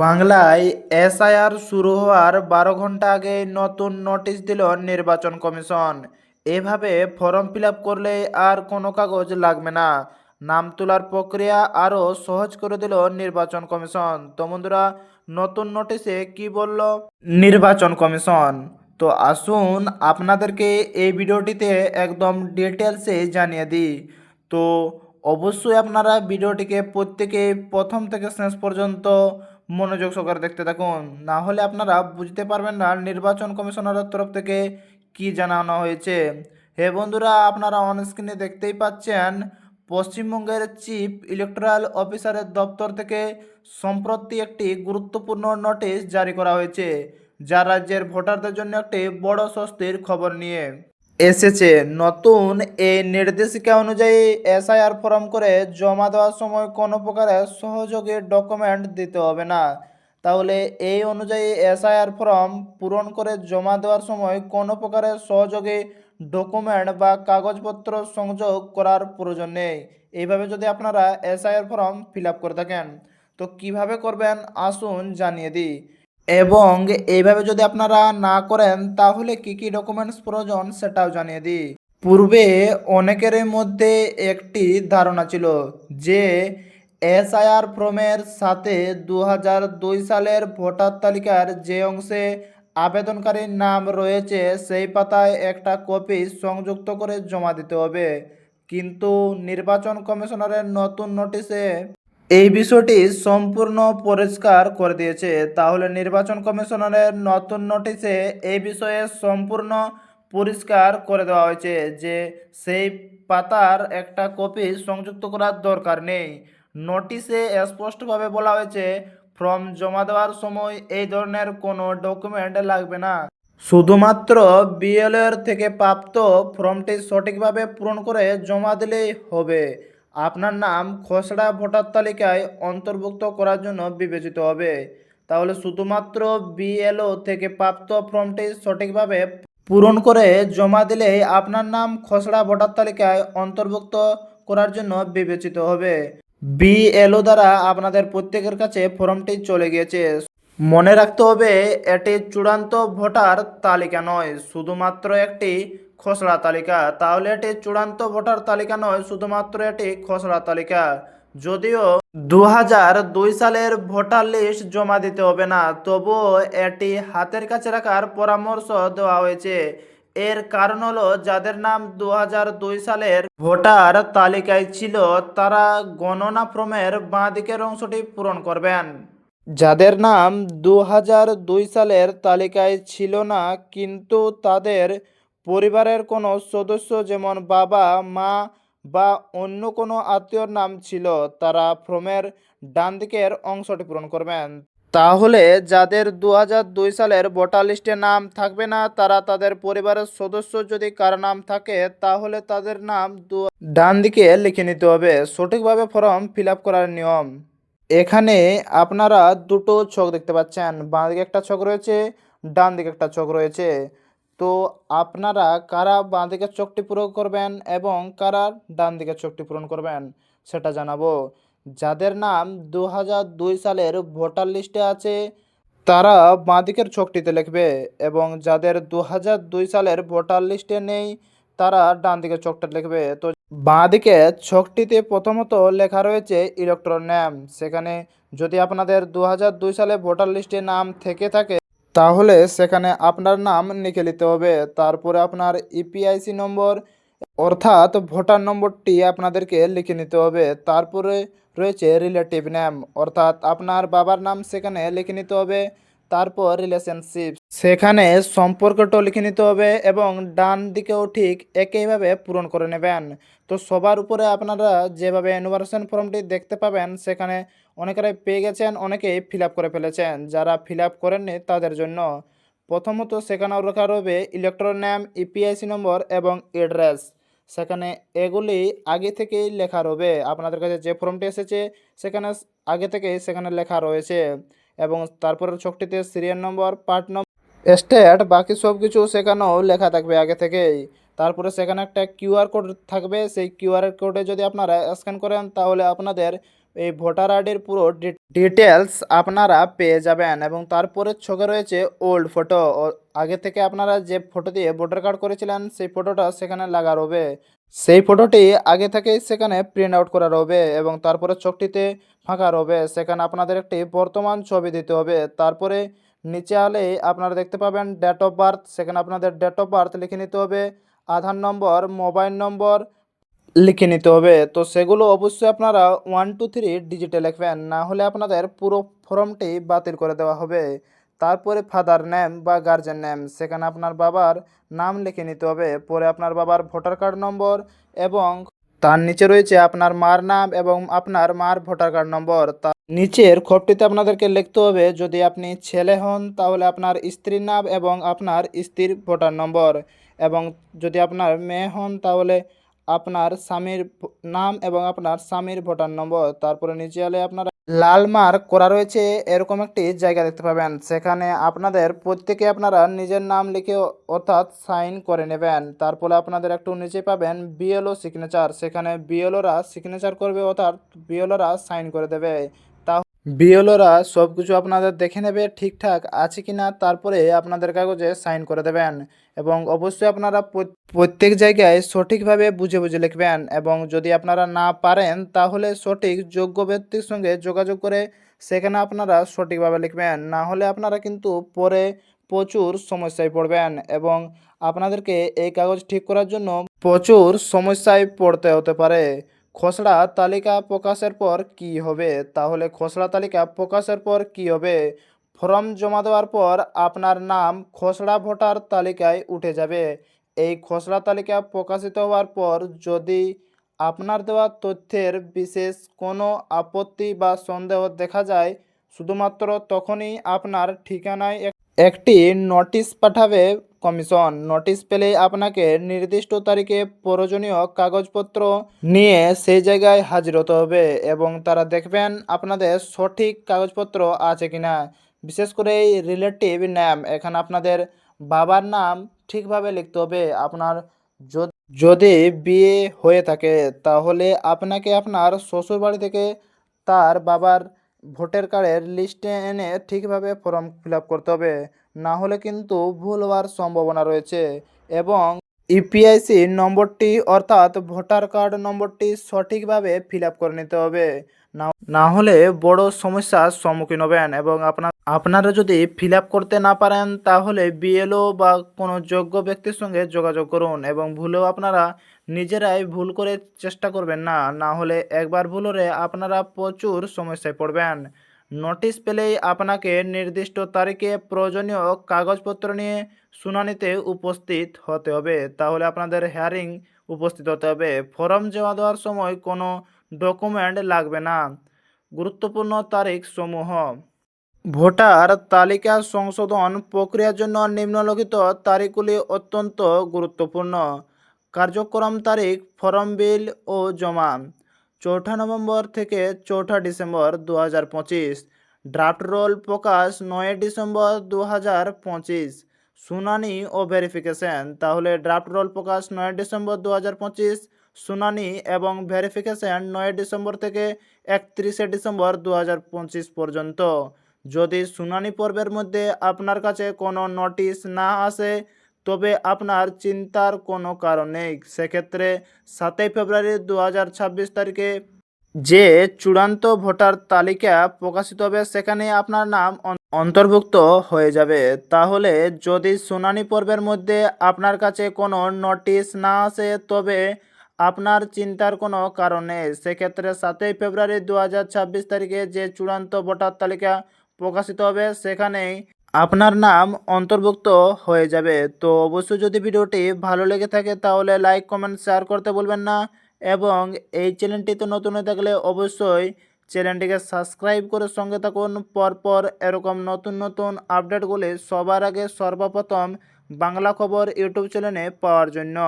বাংলায় এসআইআর শুরু হওয়ার বারো ঘণ্টা আগে নতুন নোটিশ দিল নির্বাচন কমিশন। এভাবে ফর্ম ফিল করলে আর কোনো কাগজ লাগবে না। নাম তোলার প্রক্রিয়া আরও সহজ করে দিল নির্বাচন কমিশন। তো বন্ধুরা, নতুন নোটিশে কি বলল? নির্বাচন কমিশন। তো আসুন আপনাদেরকে এই ভিডিওটিতে একদম ডিটেলসে জানিয়ে দিই। তো অবশ্যই আপনারা ভিডিওটিকে প্রত্যেকে প্রথম থেকে শেষ পর্যন্ত মনোযোগ সহকারে দেখতে থাকুন। না হলে আপনারা বুঝতে পারবেন না নির্বাচন কমিশনারের তরফ থেকে কি জানানো হয়েছে। হে বন্ধুরা, আপনারা অন স্ক্রিনে দেখতেই পাচ্ছেন, পশ্চিমবঙ্গের চিফ ইলেকট্রাল অফিসারের দপ্তর থেকে সম্প্রতি একটি গুরুত্বপূর্ণ নোটিশ জারি করা হয়েছে, যা রাজ্যের ভোটারদের জন্য একটি বড় স্বস্তির খবর নিয়ে। এসেছে। নতুন এই নির্দেশিকা অনুযায়ী এসআইআর ফর্ম করে জমা দেওয়ার সময় কোনো প্রকারের সহযোগী ডকুমেন্ট দিতে হবে না। তাহলে এই অনুযায়ী এসআইআর ফর্ম পূরণ করে জমা দেওয়ার সময় কোনো প্রকারের সহযোগী ডকুমেন্ট বা কাগজপত্র সংযোগ করার প্রয়োজন নেই। এইভাবে যদি আপনারা এসআইআর ফর্ম ফিল করে থাকেন, তো কীভাবে করবেন আসুন জানিয়ে দিই। এবং এইভাবে যদি আপনারা না করেন, তাহলে কি কি ডকুমেন্টস প্রয়োজন সেটাও জানিয়ে দিই। পূর্বে অনেকের মধ্যে একটি ধারণা ছিল যে এসআইআর ফর্মের সাথে দু সালের ভোটার তালিকার যে অংশে আবেদনকারীর নাম রয়েছে, সেই পাতায় একটা কপি সংযুক্ত করে জমা দিতে হবে। কিন্তু নির্বাচন কমিশনারের নতুন নোটিশে এই বিষয়টি সম্পূর্ণ পরিষ্কার করে দিয়েছে। তাহলে নির্বাচন কমিশনারের নতুন নোটিশে এই বিষয়ে সম্পূর্ণ পরিষ্কার করে দেওয়া হয়েছে যে সেই পাতার একটা কপি সংযুক্ত করার দরকার নেই। নোটিশে স্পষ্টভাবে বলা হয়েছে, ফর্ম জমা দেওয়ার সময় এই ধরনের কোনো ডকুমেন্ট লাগবে না। শুধুমাত্র বিএলএর থেকে প্রাপ্ত ফর্মটি সঠিকভাবে পূরণ করে জমা দিলেই হবে। আপনার নাম খসড়া ভোটার তালিকায় অন্তর্ভুক্ত করার জন্য বিবেচিত হবে। তাহলে শুধুমাত্র বিএলও থেকে প্রাপ্ত ফর্মটি সঠিকভাবে পূরণ করে জমা দিলেই আপনার নাম খসড়া ভোটার তালিকায় অন্তর্ভুক্ত করার জন্য বিবেচিত হবে। বিএলও দ্বারা আপনাদের প্রত্যেকের কাছে ফর্মটি চলে গিয়েছে। মনে রাখতে হবে, এটি চূড়ান্ত ভোটার তালিকা নয়, শুধুমাত্র একটি খসড়া তালিকা। তাহলে এটি চূড়ান্ত ভোটার তালিকা নয়, শুধুমাত্র এটি খসড়া তালিকা। যদিও দু দুই সালের ভোটার লিস্ট জমা দিতে হবে না, তবুও এটি হাতের কাছে রাখার পরামর্শ দেওয়া হয়েছে। এর কারণ হলো, যাদের নাম দু দুই সালের ভোটার তালিকায় ছিল, তারা গণনা ফর্মের বাঁ দিকের অংশটি পূরণ করবেন। যাদের নাম দু দুই সালের তালিকায় ছিল না, কিন্তু তাদের পরিবারের কোনো সদস্য যেমন বাবা, মা বা অন্য কোনো আত্মীয়র নাম ছিল, তারা ফর্মের ডান দিকের অংশটি পূরণ করবেন। তাহলে যাদের দু দুই সালের ভোটার লিস্টে নাম থাকবে না, তারা তাদের পরিবারের সদস্য যদি কার নাম থাকে, তাহলে তাদের নাম ডান দিকে লিখে নিতে হবে। সঠিকভাবে ফর্ম ফিল করার নিয়ম। এখানে আপনারা দুটো ছক দেখতে পাচ্ছেন। বাঁ দিকে একটা ছক রয়েছে, ডান দিকে একটা ছক রয়েছে। তো আপনারা কারা বাঁ দিকের চোখটি পূরণ করবেন এবং কারা ডান দিকের চোখটি পূরণ করবেন, সেটা জানাব। যাদের নাম দু সালের ভোটার লিস্টে আছে, তারা বাঁ দিকের ছকটিতে লিখবে এবং যাদের দু সালের ভোটার লিস্টে নেই, তারা ডান দিকের চোখটা লিখবে। তো বাঁ দিকে ছকটিতে প্রথমত লেখা রয়েছে ইলেকট্রন নেম সেখানে যদি আপনাদের দু সালে ভোটার লিস্টে নাম থেকে থাকে তাহলে সেখানে আপনার নাম লিখে নিতে হবে। তারপরে আপনার ইপিআইসি নম্বর, অর্থাৎ ভোটার নম্বরটি আপনাদেরকে লিখে নিতে হবে। তারপরে রয়েছে রিলেটিভ নেম অর্থাৎ আপনার বাবার নাম সেখানে লিখে নিতে হবে। তারপর রিলেশনশিপ সেখানে সম্পর্কটাও লিখে নিতে হবে এবং ডান দিকেও ঠিক একইভাবে পূরণ করে নেবেন। তো সবার উপরে আপনারা যেভাবে এনুমারেশন ফর্মটি দেখতে পাবেন, সেখানে অনেকেরাই পেয়ে গেছেন, অনেকেই ফিল করে ফেলেছেন। যারা ফিল করেননি, তাদের জন্য। প্রথমত সেখানেও লেখা রয়েছে ইলেকট্রন নেম ইপিআইসি নম্বর এবং অ্যাড্রেস সেখানে এগুলি আগে থেকেই লেখা রবে আপনাদের কাছে যে ফর্মটি এসেছে, সেখানে আগে থেকেই সেখানে লেখা রয়েছে। এবং তারপরের ছকটিতে serial number, part number, state, বাকি সব কিছু সেখানেও লেখা থাকবে আগে থেকেই। তারপরে সেখানে একটা কিউআর কোড থাকবে। সেই কিউআর কোডে যদি আপনারা স্ক্যান করেন, তাহলে আপনাদের এই ভোটার আইডির পুরো ডিটেলস আপনারা পেয়ে যাবেন। এবং তারপরে ছকে রয়েছে ওল্ড ফটো। আগে থেকে আপনারা যে ফটো দিয়ে ভোটার কার্ড করেছিলেন, সেই ফটোটা সেখানে লাগা রবে সেই ফটোটি আগে থেকেই সেখানে প্রিন্ট আউট করা রবে এবং তারপরে চোখটিতে ফাঁকা রবে। সেখানে আপনাদের একটি বর্তমান ছবি দিতে হবে। তারপরে নিচে আলেই আপনারা দেখতে পাবেন ডেট অফ বার্থ সেখানে আপনাদের ডেট অফ বার্থ লিখে নিতে হবে। আধার নম্বর মোবাইল নম্বর লিখে নিতে হবে। তো সেগুলো অবশ্যই আপনারা ওয়ান টু থ্রি ডিজিটে লিখবেন। না হলে আপনাদের পুরো ফর্মটি বাতিল করে দেওয়া হবে। তারপরে ফাদার নেম বা গার্জেন নেম সেখানে আপনার বাবার নাম লিখে নিতে হবে। পরে আপনার বাবার ভোটার কার্ড নম্বর এবং তার নিচে রয়েছে আপনার মার নাম এবং আপনার মার ভোটার কার্ড নম্বর তার নিচের খপটিতে আপনাদেরকে লিখতে হবে, যদি আপনি ছেলে হন, তাহলে আপনার স্ত্রীর নাম এবং আপনার স্ত্রীর ভোটার নম্বর এবং যদি আপনার মেয়ে হন, তাহলে আপনার স্বামীর নাম এবং আপনার স্বামীর ভোটার নম্বর তারপরে নিচে এলে আপনারা লাল মার্ক করা রয়েছে এরকম একটি জায়গা দেখতে পাবেন। সেখানে আপনাদের প্রত্যেকে আপনারা নিজের নাম লিখে অর্থাৎ সাইন করে নেবেন। তারপরে আপনাদের একটু নিচে পাবেন বিএলও সিগনেচার। সেখানে বিএলওরা সিগনেচার করবে অর্থাৎ বিএলওরা সাইন করে দেবে। বিএলওরা সব কিছু আপনাদের দেখে নেবে ঠিকঠাক আছে কি না, তারপরে আপনাদের কাগজে সাইন করে দেবেন এবং অবশ্যই আপনারা প্রত্যেক জায়গায় সঠিকভাবে বুঝে বুঝে লিখবেন এবং যদি আপনারা না পারেন তাহলে সঠিক যোগ্য ব্যক্তির সঙ্গে যোগাযোগ করে সেখানে আপনারা সঠিকভাবে লিখবেন। না হলে আপনারা কিন্তু পরে প্রচুর সমস্যায় পড়বেন এবং আপনাদেরকে এই কাগজ ঠিক করার জন্য প্রচুর সমস্যায় পড়তে হতে পারে। খসড়া তালিকা প্রকাশের পর কি হবে? তাহলে খসড়া তালিকা প্রকাশের পর কি হবে? ফর্ম জমা দেওয়ার পর আপনার নাম খসড়া ভোটার তালিকায় উঠে যাবে। এই খসড়া তালিকা প্রকাশিত হওয়ার পর যদি আপনার দেওয়া তথ্যের বিশেষ কোনো আপত্তি বা সন্দেহ দেখা যায়, শুধুমাত্র তখনই আপনার ঠিকানায় একটি নোটিশ পাঠাবে কমিশন। নোটিশ পেলে আপনাকে নির্দিষ্ট তারিখে প্রয়োজনীয় কাগজপত্র নিয়ে সেই জায়গায় হাজির হতে হবে এবং তারা দেখবেন আপনাদের সঠিক কাগজপত্র আছে কিনা। বিশেষ করে এই রিলেটিভ নাম এখানে আপনাদের বাবার নাম ঠিকভাবে লিখতে হবে। আপনার যদি বিয়ে হয়ে থাকে, তাহলে আপনাকে আপনার শ্বশুরবাড়ি থেকে তার বাবার ভোটার কার্ডের লিস্টে এনে ঠিকভাবে ফর্ম ফিল করতে হবে। না হলে কিন্তু ভুল হওয়ার সম্ভাবনা রয়েছে এবং ইপিআইসি নম্বরটি অর্থাৎ ভোটার কার্ড নম্বরটি সঠিকভাবে ফিল করে নিতে হবে। না হলে বড় সমস্যার সম্মুখীন হবেন এবং আপনার আপনারা যদি ফিল করতে না পারেন তাহলে বিএলও বা কোনো যোগ্য ব্যক্তির সঙ্গে যোগাযোগ করুন এবং ভুলেও আপনারা নিজেরাই ভুল করে চেষ্টা করবেন না। না হলে একবার ভুল হলে আপনারা প্রচুর সমস্যায় পড়বেন। নোটিশ পেলেই আপনাকে নির্দিষ্ট তারিখে প্রয়োজনীয় কাগজপত্র নিয়ে শুনানিতে উপস্থিত হতে হবে। তাহলে আপনাদের হেয়ারিং উপস্থিত হতে হবে। ফর্ম জমা দেওয়ার সময় কোনো ডকুমেন্ট লাগবে না। গুরুত্বপূর্ণ তারিখ সমূহ। ভোটার তালিকা সংশোধন প্রক্রিয়ার জন্য নিম্নলিখিত তারিখগুলি অত্যন্ত গুরুত্বপূর্ণ। কার্যক্রম তারিখ, ফরম বিল ও জমা। চৌঠা নভেম্বর থেকে চৌঠা ডিসেম্বর দু হাজার পঁচিশ। ড্রাফট রোল প্রকাশ নয় ডিসেম্বর দু হাজার পঁচিশ। শুনানি ও ভেরিফিকেশন। তাহলে ড্রাফট রোল প্রকাশ নয় ডিসেম্বর দু হাজার পঁচিশ। শুনানি এবং ভেরিফিকেশন নয় ডিসেম্বর থেকে একত্রিশে ডিসেম্বর দু হাজার পঁচিশ পর্যন্ত। যদি শুনানি পর্বের মধ্যে আপনার কাছে কোনো নোটিশ না আসে, তবে আপনার চিন্তার কোনো কারণ নেই। সেক্ষেত্রে সাতই ফেব্রুয়ারি দু হাজার ছাব্বিশ তারিখে যে চূড়ান্ত ভোটার তালিকা প্রকাশিত হবে, সেখানে আপনার নাম অন্তর্ভুক্ত হয়ে যাবে। তাহলে যদি শুনানি পর্বের মধ্যে আপনার কাছে কোনো নোটিশ না আসে, তবে আপনার চিন্তার কোনো কারণ নেই। সেক্ষেত্রে সাতই ফেব্রুয়ারি দু হাজার ছাব্বিশ তারিখে যে চূড়ান্ত ভোটার তালিকা প্রকাশিত হবে, সেখানেই আপনার নাম অন্তর্ভুক্ত হয়ে যাবে। তো অবশ্যই যদি ভিডিওটি ভালো লেগে থাকে, তাহলে লাইক, কমেন্ট, শেয়ার করতে বলবেন না এবং এই চ্যানেলটিতে নতুন হয়ে থাকলে অবশ্যই চ্যানেলটিকে সাবস্ক্রাইব করে সঙ্গে থাকুন। পরপর এরকম নতুন নতুন আপডেটগুলি সবার আগে সর্বপ্রথম বাংলা খবর ইউটিউব চ্যানেলে পাওয়ার জন্য।